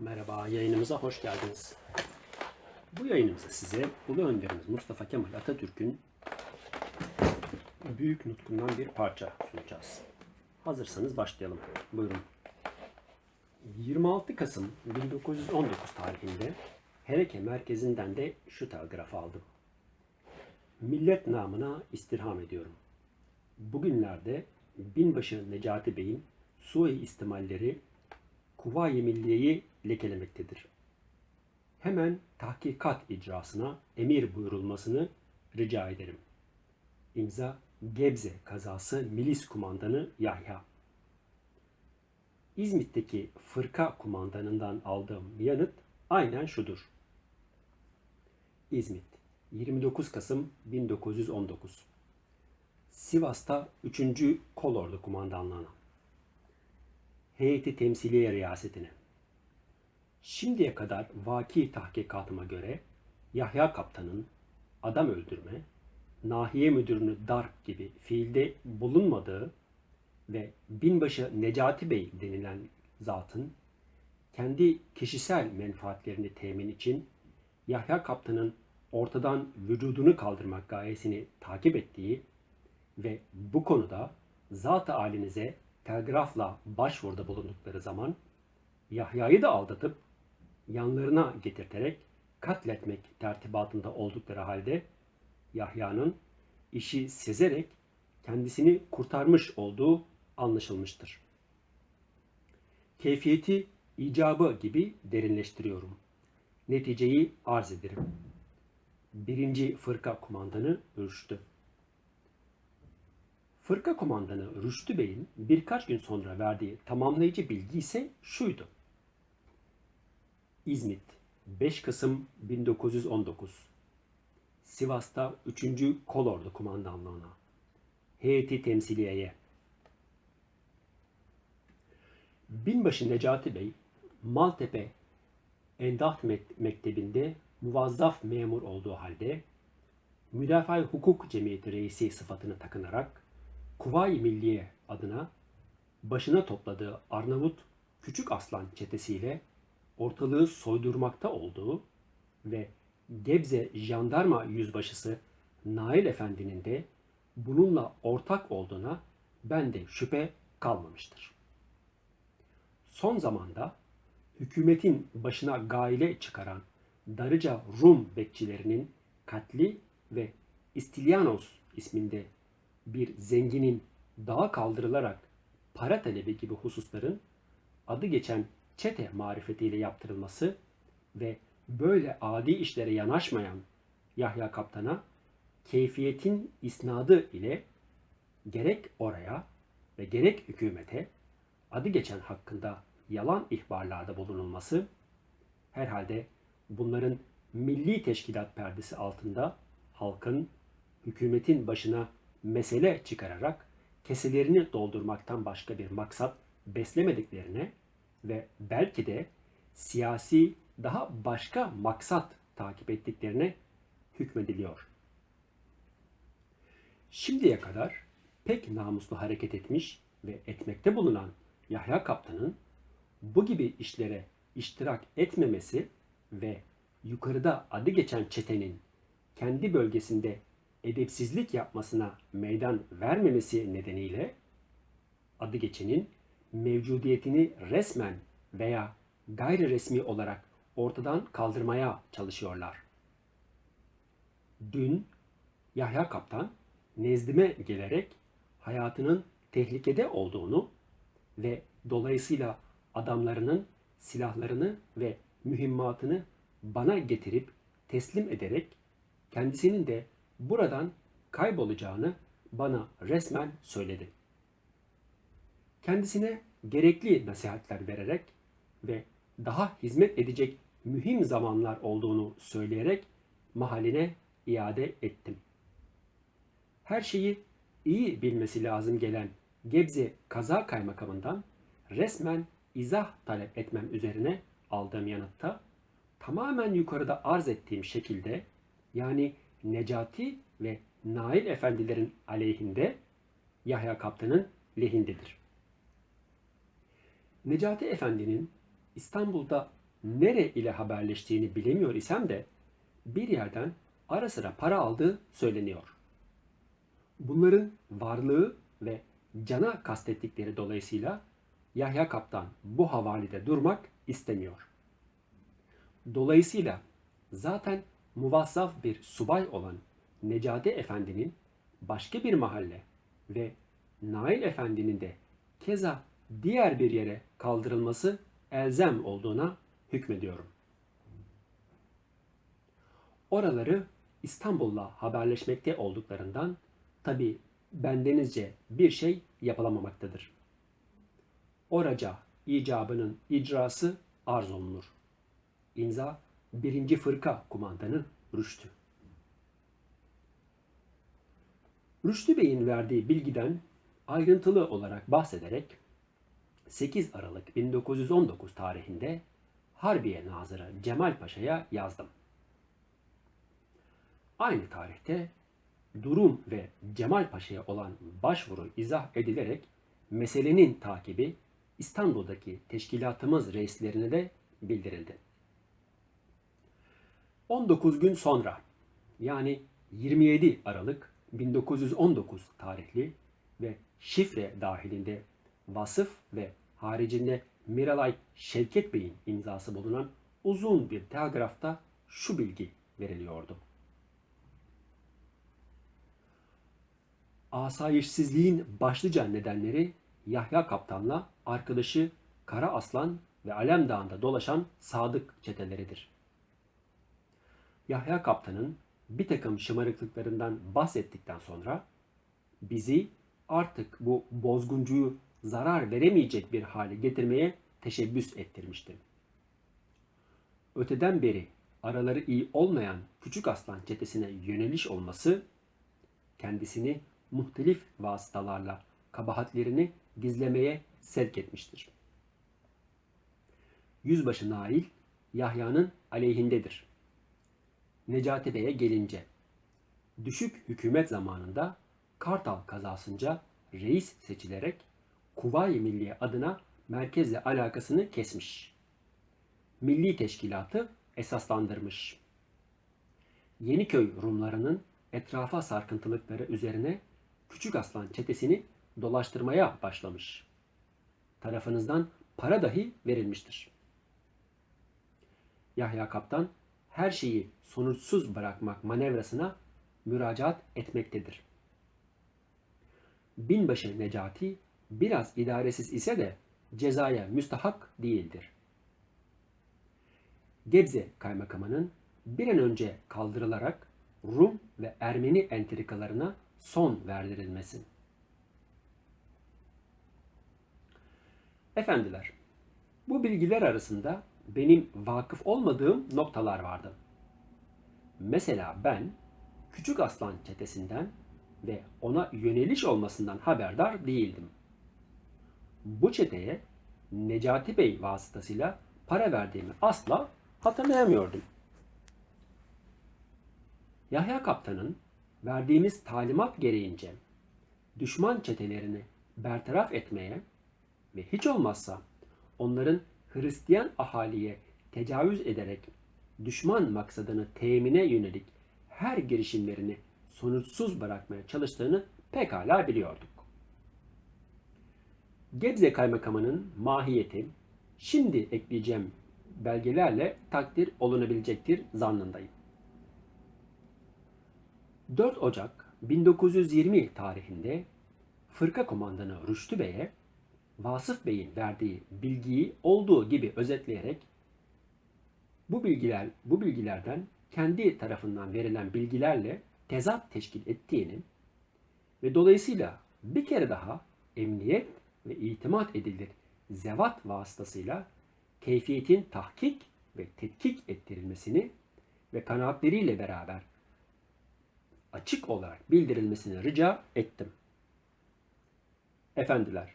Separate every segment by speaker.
Speaker 1: Merhaba, yayınımıza hoş geldiniz. Bu yayınımızda size Ulu Önderimiz Mustafa Kemal Atatürk'ün büyük nutkundan bir parça sunacağız. Hazırsanız başlayalım. Buyurun. 26 Kasım 1919 tarihinde Hereke merkezinden de şu telgrafı aldım. Millet namına istirham ediyorum. Bugünlerde binbaşı Necati Bey'in sui istimalleri Kuvayi Milliye'yi lekelemektedir. Hemen tahkikat icrasına emir buyurulmasını rica ederim. İmza Gebze kazası milis kumandanı Yahya. İzmit'teki fırka kumandanından aldığım yanıt aynen şudur. İzmit 29 Kasım 1919 Sivas'ta 3. Kolordu Kumandanlığı'na Heyeti Temsiliye Riyasetine Şimdiye kadar vaki tahkikatıma göre Yahya Kaptan'ın adam öldürme, nahiye müdürünü darp gibi fiilde bulunmadığı ve binbaşı Necati Bey denilen zatın kendi kişisel menfaatlerini temin için Yahya Kaptan'ın ortadan vücudunu kaldırmak gayesini takip ettiği ve bu konuda zat-ı halinize telgrafla başvuruda bulundukları zaman Yahya'yı da aldatıp yanlarına getirterek katletmek tertibatında oldukları halde Yahya'nın işi sezerek kendisini kurtarmış olduğu anlaşılmıştır. Keyfiyeti icabı gibi derinleştiriyorum. Neticeyi arz ederim. Birinci Fırka Kumandanı Rüştü Fırka Kumandanı Rüştü Bey'in birkaç gün sonra verdiği tamamlayıcı bilgi ise şuydu. İzmit 5 Kasım 1919 Sivas'ta 3. Kolordu Kumandanlığı'na Heyeti Temsiliye'ye Binbaşı Necati Bey Maltepe Endaht Mektebi'nde muvazzaf memur olduğu halde Müdafaa Hukuk Cemiyeti Reisi sıfatını takınarak Kuvayi Milliye adına başına topladığı Arnavut Küçük Aslan çetesiyle ortalığı soydurmakta olduğu ve Gebze Jandarma Yüzbaşısı Nail Efendi'nin de bununla ortak olduğuna ben de şüphe kalmamıştır. Son zamanda hükümetin başına gaile çıkaran Darıca Rum bekçilerinin katli ve İstilyanos isminde bir zenginin dağa kaldırılarak para talebi gibi hususların adı geçen çete marifetiyle yaptırılması ve böyle adi işlere yanaşmayan Yahya Kaptan'a keyfiyetin isnadı ile gerek oraya ve gerek hükümete adı geçen hakkında yalan ihbarlarda bulunulması herhalde bunların milli teşkilat perdesi altında halkın hükümetin başına mesele çıkararak keselerini doldurmaktan başka bir maksat beslemediklerine ve belki de siyasi daha başka maksat takip ettiklerine hükmediliyor. Şimdiye kadar pek namuslu hareket etmiş ve etmekte bulunan Yahya Kaptan'ın bu gibi işlere iştirak etmemesi ve yukarıda adı geçen çetenin kendi bölgesinde edepsizlik yapmasına meydan vermemesi nedeniyle adı geçenin mevcudiyetini resmen veya gayri resmi olarak ortadan kaldırmaya çalışıyorlar. Dün Yahya Kaptan nezdime gelerek hayatının tehlikede olduğunu ve dolayısıyla adamlarının silahlarını ve mühimmatını bana getirip teslim ederek kendisinin de buradan kaybolacağını bana resmen söyledi. Kendisine gerekli nasihatler vererek ve daha hizmet edecek mühim zamanlar olduğunu söyleyerek mahaline iade ettim. Her şeyi iyi bilmesi lazım gelen Gebze kaza kaymakamından resmen izah talep etmem üzerine aldığım yanıtta tamamen yukarıda arz ettiğim şekilde yani Necati ve Nail efendilerin aleyhinde Yahya Kaptan'ın lehindedir. Necati Efendi'nin İstanbul'da nere ile haberleştiğini bilemiyor isem de bir yerden ara sıra para aldığı söyleniyor. Bunların varlığı ve cana kastettikleri dolayısıyla Yahya Kaptan bu havalide durmak istemiyor. Dolayısıyla zaten muvazzaf bir subay olan Necati Efendi'nin başka bir mahalle ve Nail Efendi'nin de keza diğer bir yere kaldırılması elzem olduğuna hükmediyorum. Oraları İstanbul'la haberleşmekte olduklarından tabi bendenizce bir şey yapılamamaktadır. Oraca icabının icrası arz olunur. İmza 1. Fırka Kumandanı Rüştü. Rüştü Bey'in verdiği bilgiden ayrıntılı olarak bahsederek 8 Aralık 1919 tarihinde Harbiye Nazırı Cemal Paşa'ya yazdım. Aynı tarihte durum ve Cemal Paşa'ya olan başvuru izah edilerek meselenin takibi İstanbul'daki teşkilatımız reislerine de bildirildi. 19 gün sonra yani 27 Aralık 1919 tarihli ve şifre dahilinde vasıf ve haricinde Miralay Şevket Bey'in imzası bulunan uzun bir telgrafta şu bilgi veriliyordu. Asayişsizliğin başlıca nedenleri Yahya Kaptan'la arkadaşı Kara Aslan ve Alem Dağı'nda dolaşan sadık çeteleridir. Yahya Kaptan'ın bir takım şımarıklıklarından bahsettikten sonra bizi artık bu bozguncuyu zarar veremeyecek bir hale getirmeye teşebbüs ettirmişti. Öteden beri araları iyi olmayan Küçük Aslan çetesine yöneliş olması kendisini muhtelif vasıtalarla kabahatlerini gizlemeye sevk etmiştir. Yüzbaşı Nail Yahya'nın aleyhindedir. Necati Bey'e gelince düşük hükümet zamanında Kartal kazasınca reis seçilerek Kuvayi Milliye adına merkezle alakasını kesmiş. Milli teşkilatı esaslandırmış. Yeniköy Rumlarının etrafa sarkıntılıkları üzerine Küçük Aslan çetesini dolaştırmaya başlamış. Tarafınızdan para dahi verilmiştir. Yahya Kaptan her şeyi sonuçsuz bırakmak manevrasına müracaat etmektedir. Binbaşı Necati biraz idaresiz ise de cezaya müstahak değildir. Gebze kaymakamının bir an önce kaldırılarak Rum ve Ermeni entrikalarına son verdirilmesi. Efendiler, bu bilgiler arasında benim vakıf olmadığım noktalar vardı. Mesela ben Küçük Aslan çetesinden ve ona yöneliş olmasından haberdar değildim. Bu çeteye Necati Bey vasıtasıyla para verdiğimi asla hatırlayamıyordum. Yahya Kaptan'ın verdiğimiz talimat gereğince düşman çetelerini bertaraf etmeye ve hiç olmazsa onların Hristiyan ahaliye tecavüz ederek düşman maksadını temine yönelik her girişimlerini sonuçsuz bırakmaya çalıştığını pekala biliyorduk. Gebze Kaymakamı'nın mahiyeti şimdi ekleyeceğim belgelerle takdir olunabilecektir zannındayım. 4 Ocak 1920 tarihinde Fırka Komandanı Rüştü Bey'e Vasıf Bey'in verdiği bilgiyi olduğu gibi özetleyerek bu bilgiler bu bilgilerden kendi tarafından verilen bilgilerle tezat teşkil ettiğini ve dolayısıyla bir kere daha emniyet ve itimat edilir zevat vasıtasıyla keyfiyetin tahkik ve tetkik ettirilmesini ve kanaatleriyle beraber açık olarak bildirilmesini rica ettim. Efendiler,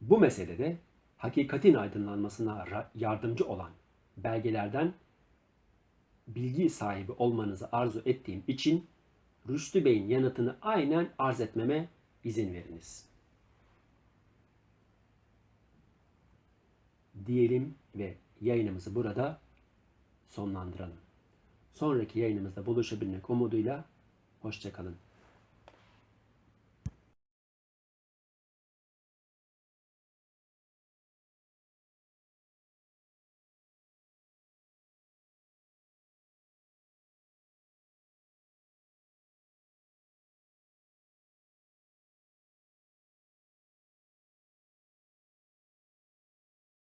Speaker 1: bu meselede hakikatin aydınlanmasına yardımcı olan belgelerden bilgi sahibi olmanızı arzu ettiğim için Rüştü Bey'in yanıtını aynen arz etmeme izin veriniz. Diyelim ve yayınımızı burada sonlandıralım. Sonraki yayınımızda buluşabilmek umuduyla hoşçakalın.